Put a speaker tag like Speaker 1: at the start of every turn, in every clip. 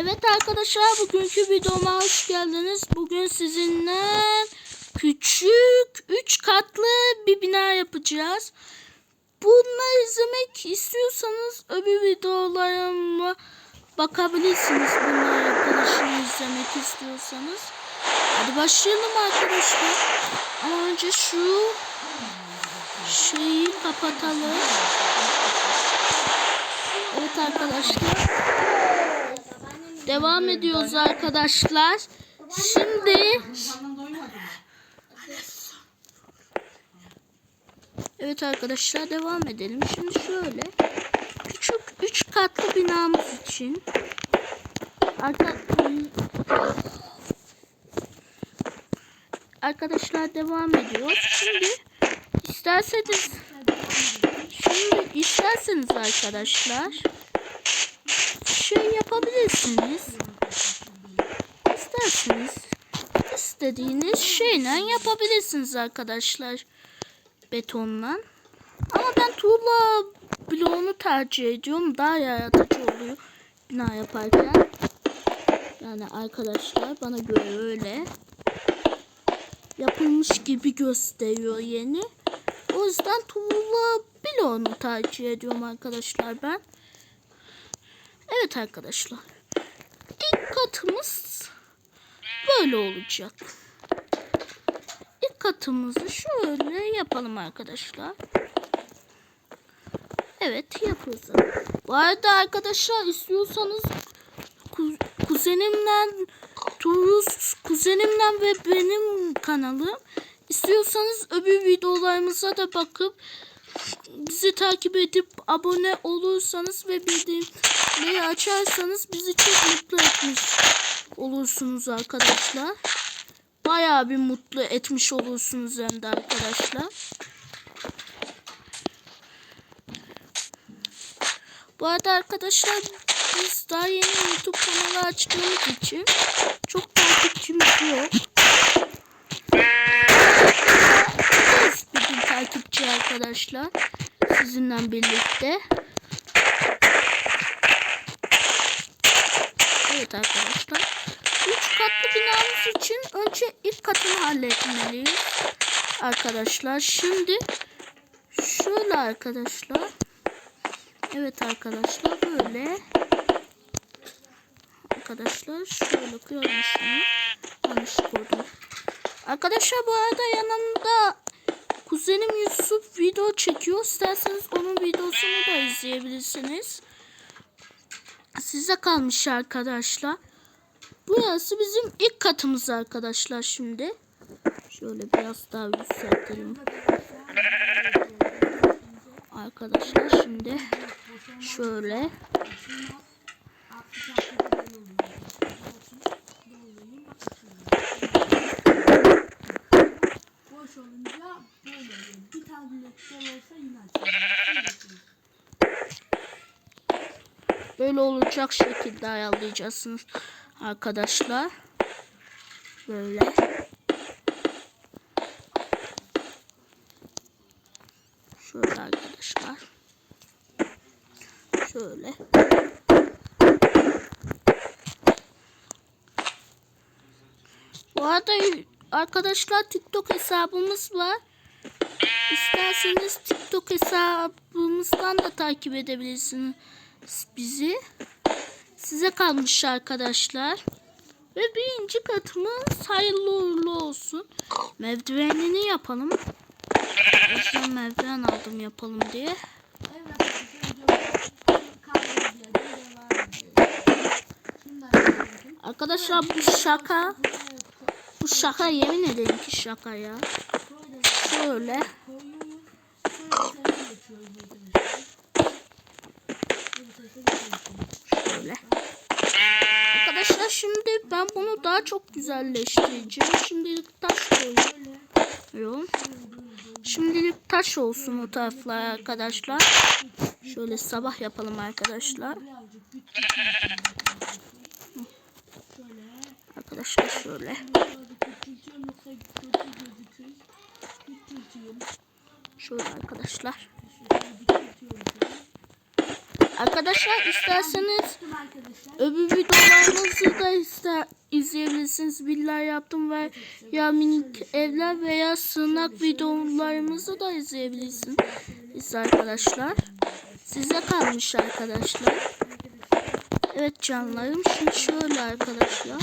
Speaker 1: Evet arkadaşlar bugünkü videoma hoş geldiniz. Bugün sizinle küçük 3 katlı bir bina yapacağız. Bunları izlemek istiyorsanız öbür videolarıma bakabilirsiniz. Bunlar yapılışını izlemek istiyorsanız. Hadi başlayalım arkadaşlar. Ama önce şu şeyi kapatalım. Evet arkadaşlar. Devam ediyoruz arkadaşlar. Şimdi Evet arkadaşlar devam edelim. Şimdi şöyle küçük 3 katlı binamız için arka Arkadaşlar devam ediyor. Şimdi isterseniz şimdi isterseniz arkadaşlar şey yapabilirsiniz. İsterseniz istediğiniz şeyle yapabilirsiniz arkadaşlar. Betonla. Ama ben tuğla bloğunu tercih ediyorum. Daha yaratıcı oluyor bina yaparken. Yani arkadaşlar bana göre öyle. Yapılmış gibi gösteriyor yeni. O yüzden tuğla bloğunu tercih ediyorum arkadaşlar ben. Evet arkadaşlar. İlk katımız böyle olacak. İlk katımızı şöyle yapalım arkadaşlar. Evet yapıyoruz. Bu arada arkadaşlar istiyorsanız ku- kuzenimle Turuz kuzenimle ve benim kanalım istiyorsanız öbür videolarımıza da bakıp bizi takip edip abone olursanız ve bildirimleri açarsanız bizi çok mutlu etmiş olursunuz arkadaşlar. Bayağı bir mutlu etmiş olursunuz hem de arkadaşlar. Bu arada arkadaşlar biz daha yeni YouTube kanalı açtığımız için çok takipçimiz yok. Biz bir takipçi arkadaşlar sizinle birlikte. Evet arkadaşlar. Üç katlı binamız için önce ilk katını halletmeliyiz. Arkadaşlar şimdi şöyle arkadaşlar. Evet arkadaşlar böyle. Arkadaşlar şöyle koyalım şunu. Yanlış koydum. Arkadaşlar bu arada yanımda kuzenim Yusuf video çekiyor. İsterseniz onun videosunu da izleyebilirsiniz. Size kalmış arkadaşlar. Burası bizim ilk katımız arkadaşlar şimdi. Şöyle biraz daha yükseltelim. Arkadaşlar şimdi şöyle
Speaker 2: Boş olunca böyle. Bir tane olsa yine.
Speaker 1: Böyle olacak şekilde ayarlayacaksınız arkadaşlar. Böyle. Şöyle arkadaşlar. Şöyle. Bu arada arkadaşlar TikTok hesabımız var. İsterseniz TikTok hesabımızdan da takip edebilirsiniz bizi. Size kalmış arkadaşlar. Ve birinci katımız hayırlı uğurlu olsun. Merdivenini yapalım. Yüzden merdiven aldım yapalım diye.
Speaker 2: Arkadaşlar
Speaker 1: bu şaka. Bu şaka yemin ederim ki şaka ya. Şöyle.
Speaker 2: Koyuyoruz. Sonra sene geçiyoruz arkadaşlar. Bir sese geçiyoruz.
Speaker 1: Şöyle. Arkadaşlar şimdi ben bunu daha çok güzelleştireceğim. Şimdilik taş koyuyorum. Şimdilik taş olsun o taraflar arkadaşlar. Şöyle sabah yapalım arkadaşlar. Arkadaşlar şöyle.
Speaker 2: Şöyle
Speaker 1: arkadaşlar. Arkadaşlar isterseniz. Öbür videolarımızı da ister izleyebilirsiniz. Biller yaptım ve ya minik evler veya sığınak videolarımızı da izleyebilirsiniz arkadaşlar. Size kalmış arkadaşlar. Evet canlarım. Şimdi şöyle arkadaşlar.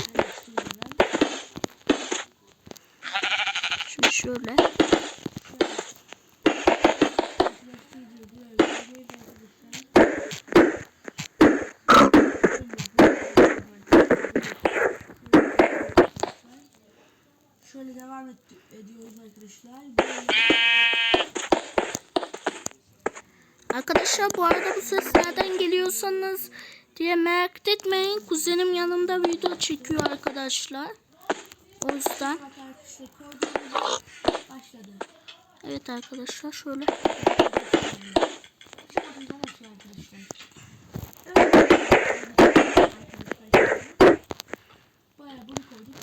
Speaker 1: Şimdi şöyle
Speaker 2: devam et, ediyoruz arkadaşlar. Böyle
Speaker 1: Arkadaşlar bu arada bu ses nereden geliyorsanız diye merak etmeyin. Kuzenim yanımda video çekiyor arkadaşlar. O yüzden.
Speaker 2: arkadaşlar.
Speaker 1: Evet arkadaşlar şöyle.
Speaker 2: Çıkmadım da başlıyor arkadaşlar. Evet. Arkadaşlar. Bayağı bunu koyduk.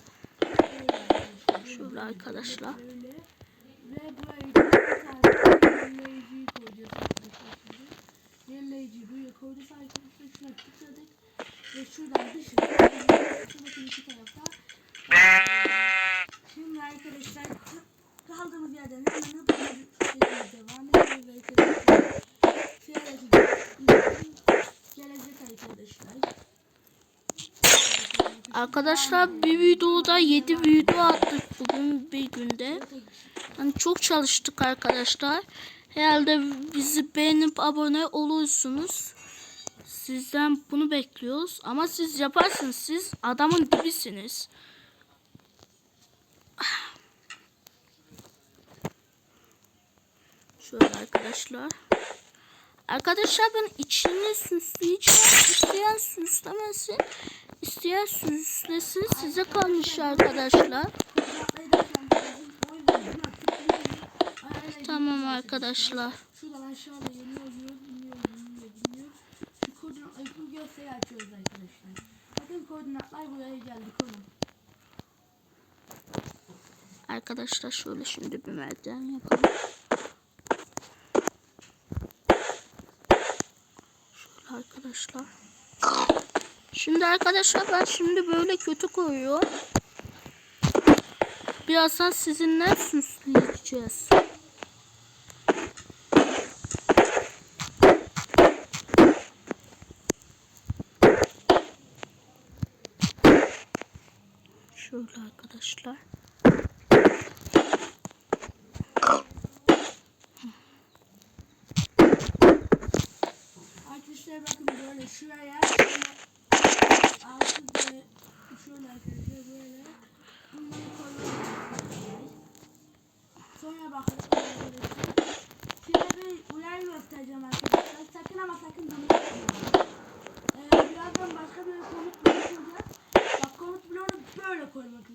Speaker 2: Böyle arkadaşlar.
Speaker 1: Şöyle arkadaşlar.
Speaker 2: Böyle. Ve buraya bir tane yerleyiciyi koyacağız arkadaşlar şimdi. Yerleyiciyi buraya koyduk Şuna tıkladık. Ve şuradan dışarı. Şuradaki iki tarafta. Şimdi arkadaşlar kaldığımız yerden hemen hızlı bir şekilde devam ediyoruz arkadaşlar. Şöyle gelecek arkadaşlar.
Speaker 1: Arkadaşlar bir videoda 7 video attık bugün bir günde. Yani çok çalıştık arkadaşlar. Herhalde bizi beğenip abone olursunuz. Sizden bunu bekliyoruz. Ama siz yaparsınız. Siz adamın dibisiniz. Şöyle arkadaşlar. Arkadaşlar ben içini süsleyeceğim. İsteyen süslemesin. İsteyen süslesin. Size kalmış arkadaşlar. Tamam arkadaşlar.
Speaker 2: Gösteri açıyoruz arkadaşlar. Bakın koordinatlar buraya geldi konu.
Speaker 1: Arkadaşlar şöyle şimdi bir merdiven yapalım. Şöyle arkadaşlar. Şimdi arkadaşlar ben şimdi böyle kötü koyuyorum. Birazdan sizinle süsleyeceğiz. Şöyle arkadaşlar.
Speaker 2: Arkadaşlar bakın böyle şuraya böyle koymak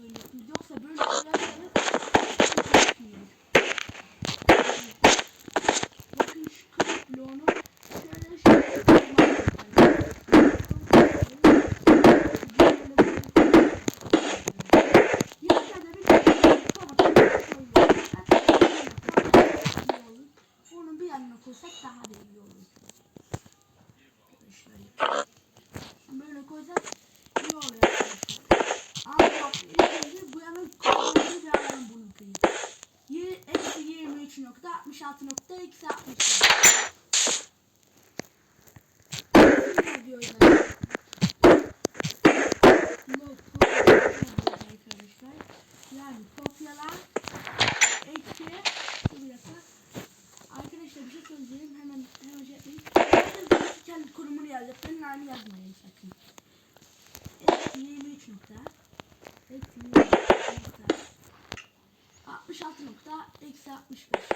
Speaker 2: 3.66.2 atmışım. Yani kopyala eksi bir dakika. Arkadaşlar bir şey söyleyeceğim. Hemen hemen şey yapayım. Herkes kendi konumunu yazdı. Benim aynı yazmayın sakın. Eksi 23 nokta. Eksi 23 nokta. 66 nokta. Eksi 65.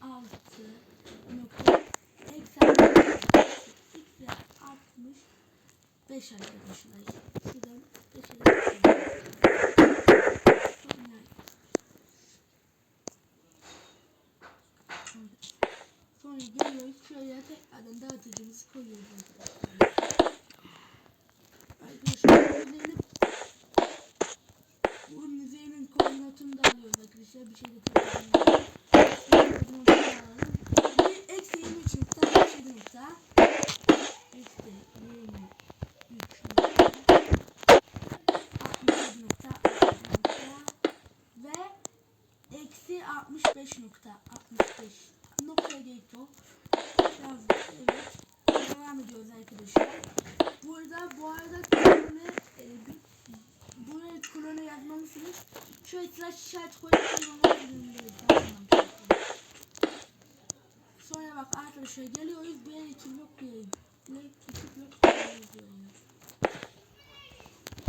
Speaker 2: 66 nokta. 65. Eksi 60. 5 arkadaşlar. Şuradan 5'e Sonra geliyoruz şöyle tekrardan dağıtıcımızı koyuyoruz arkadaşlar. Arkadaşlar üzerine bunun üzerinin koordinatını da alıyoruz arkadaşlar. Bir şey de koyuyoruz. Bir eksi 23 nokta 67 nokta eksi 5.65 noktaya gerek yok. Yazdık evet. Devam ediyoruz arkadaşlar. Burada bu arada klonu e, buraya klonu yazmalısınız. Şöyle slash işaret koyup. Sonra bak arkadaşlar geliyoruz. Bir iki blok diyeyim. Bir iki blok diyeyim.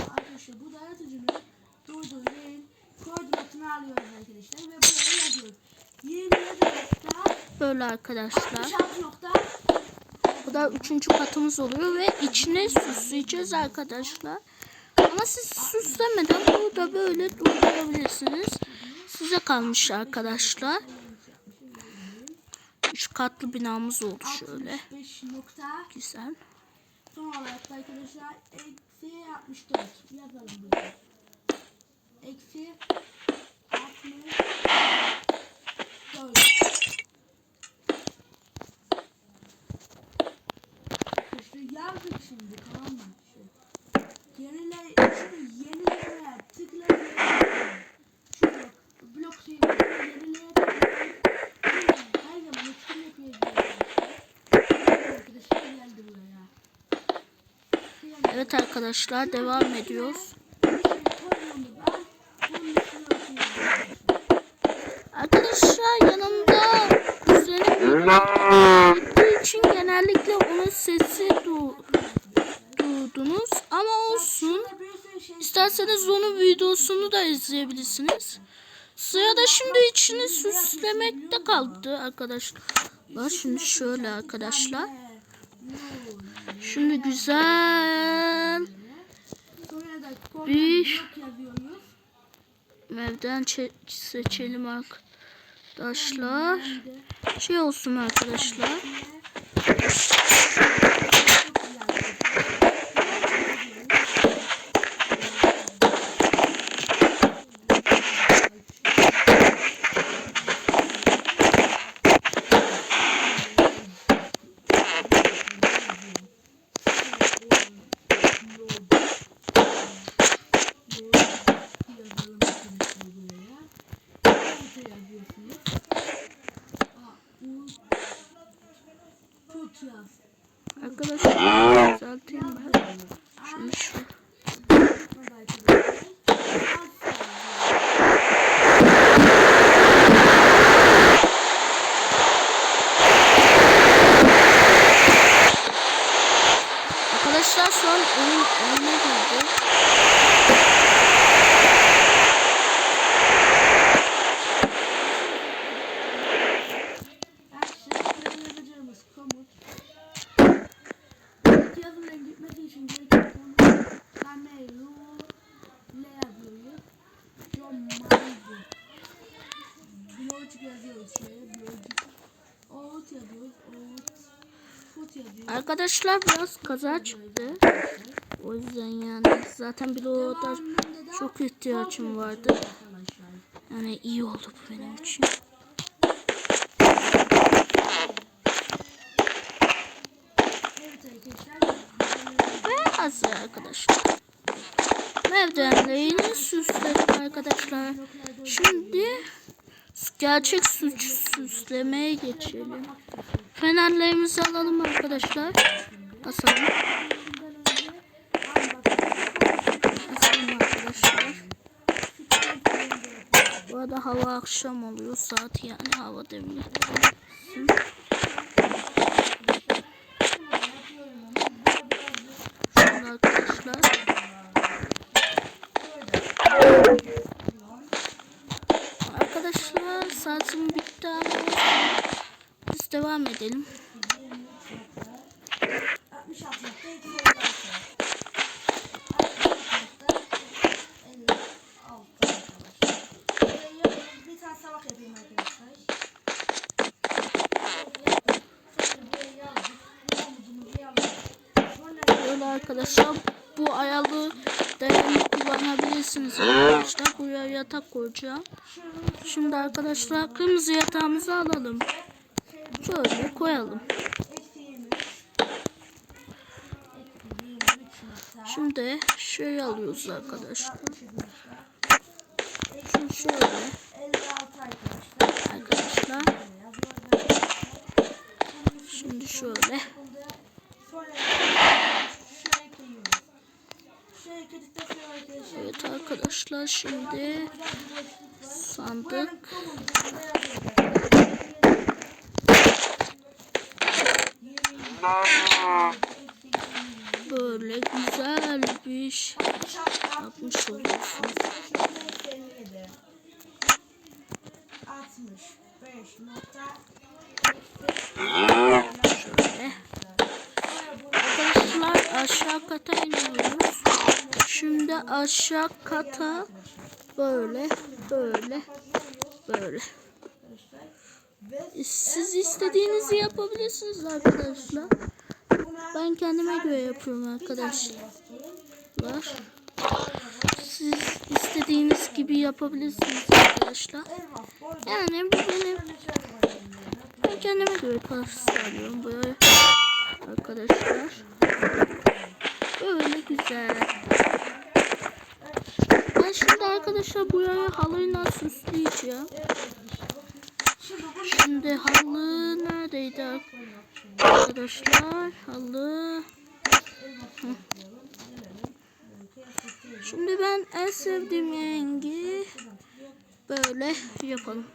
Speaker 2: Arkadaşlar bu dağıtıcının doğduğu yerin koordinatını alıyoruz arkadaşlar ve buraya yazıyoruz. 27.66
Speaker 1: Böyle arkadaşlar. Bu da üçüncü katımız oluyor ve içine süsleyeceğiz arkadaşlar. Ama siz süslemeden burada böyle durdurabilirsiniz. Size kalmış arkadaşlar. Üç katlı binamız oldu şöyle.
Speaker 2: 65 nokta
Speaker 1: Güzel.
Speaker 2: son olarak da arkadaşlar eksi 64 yazalım buraya. Eksi 64 İşte yazdık şimdi tamam mı? Şu yenile, şunu yenilere tıklayın. Şu blok, blok şeyi yenilere tıklayın. Her zaman etkin yapıyor. Arkadaşlar geldi buraya.
Speaker 1: Evet arkadaşlar devam ediyoruz. Arkadaşlar yanımda kuzenim için genellikle onun sesi du duydunuz. Ama olsun. İsterseniz onun videosunu da izleyebilirsiniz. Sırada şimdi içini süslemekte kaldı arkadaşlar. Şimdi şöyle arkadaşlar. Şimdi güzel Bir- evden çe- seçelim arkadaşlar. Şey olsun arkadaşlar.
Speaker 2: Tut yaz.
Speaker 1: Arkadaşlar düzelteyim ben. Şimdi şu. Arkadaşlar şu an oyun oyuna girdi. Arkadaşlar biraz kaza çıktı. O yüzden yani zaten da
Speaker 2: Devamında da
Speaker 1: çok ihtiyacım vardı. Yani iyi oldu bu benim için.
Speaker 2: Evet arkadaşlar.
Speaker 1: Merdivenlerini süsledik arkadaşlar. Şimdi gerçek suç süslemeye geçelim. Fenerlerimizi alalım arkadaşlar. Asalım. Asalım arkadaşlar. Bu arada hava akşam oluyor saat yani hava demli. Şöyle arkadaşlar. Arkadaşlar saatim bitti ama biz devam edelim.
Speaker 2: 66 nokta eksi 56. 56 arkadaşlar. Buraya bir tane sabah yapayım arkadaşlar. Sonra buraya yazdık. Yağmurumuzu yazdık. Sonra
Speaker 1: Böyle arkadaşlar bu ayarlı değerini kullanabilirsiniz arkadaşlar. Buraya yatak koyacağım. Şimdi arkadaşlar kırmızı yatağımızı alalım. Şöyle koyalım.
Speaker 2: eksi 23. Eksi 23 nokta.
Speaker 1: Şimdi şey alıyoruz arkadaşlar. Şimdi şöyle
Speaker 2: 56 arkadaşlar.
Speaker 1: Şimdi şöyle. Evet arkadaşlar şimdi sandık. Böyle güzel bir şey yapmış oluyorsunuz.
Speaker 2: 65 nokta
Speaker 1: Şöyle. Arkadaşlar aşağı kata iniyoruz. Şimdi aşağı kata böyle böyle böyle. Siz istediğinizi yapabilirsiniz arkadaşlar. Ben kendime göre yapıyorum arkadaşlar. Siz istediğiniz gibi yapabilirsiniz arkadaşlar. Yani benim ben kendime göre tasarlıyorum böyle arkadaşlar. Böyle güzel. Ben şimdi arkadaşlar buraya halıyla süsleyeceğim. Şimdi halı neredeydi arkadaşlar? Halı. Şimdi ben en sevdiğim rengi böyle yapalım.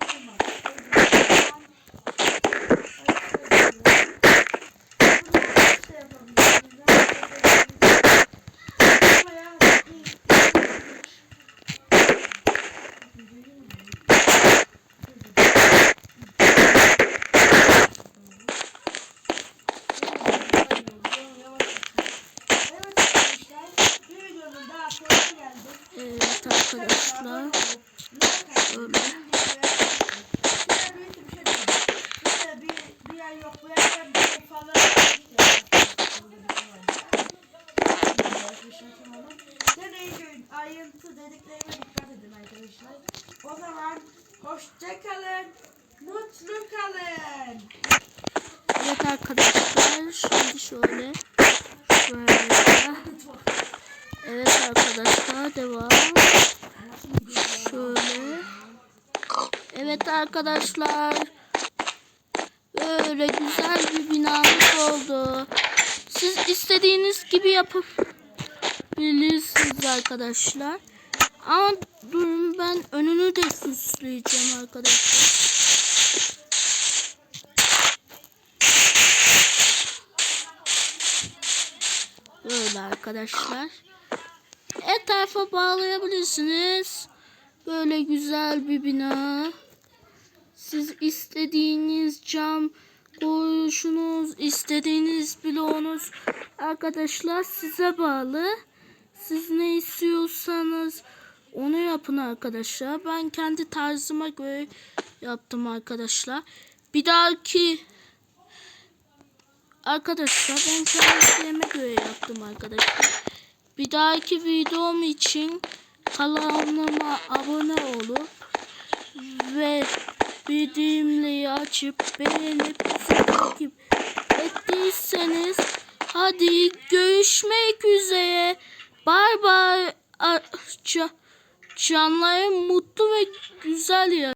Speaker 1: Böyle.
Speaker 2: Arkadaşlar
Speaker 1: böyle güzel bir binamız oldu siz istediğiniz gibi yapabilirsiniz arkadaşlar ama durun ben önünü de süsleyeceğim arkadaşlar Böyle arkadaşlar. Etrafa bağlayabilirsiniz. Böyle güzel bir bina. Siz istediğiniz cam koyuşunuz, istediğiniz bloğunuz arkadaşlar size bağlı. Siz ne istiyorsanız onu yapın arkadaşlar. Ben kendi tarzıma göre yaptım arkadaşlar. Bir dahaki Arkadaşlar ben kendi isteğime göre yaptım arkadaşlar. Bir dahaki videom için kanalıma abone olup ve bildirimleri açıp beğenip takip ettiyseniz hadi görüşmek üzere. Bay bay. Ca- Canları mutlu ve güzel ya.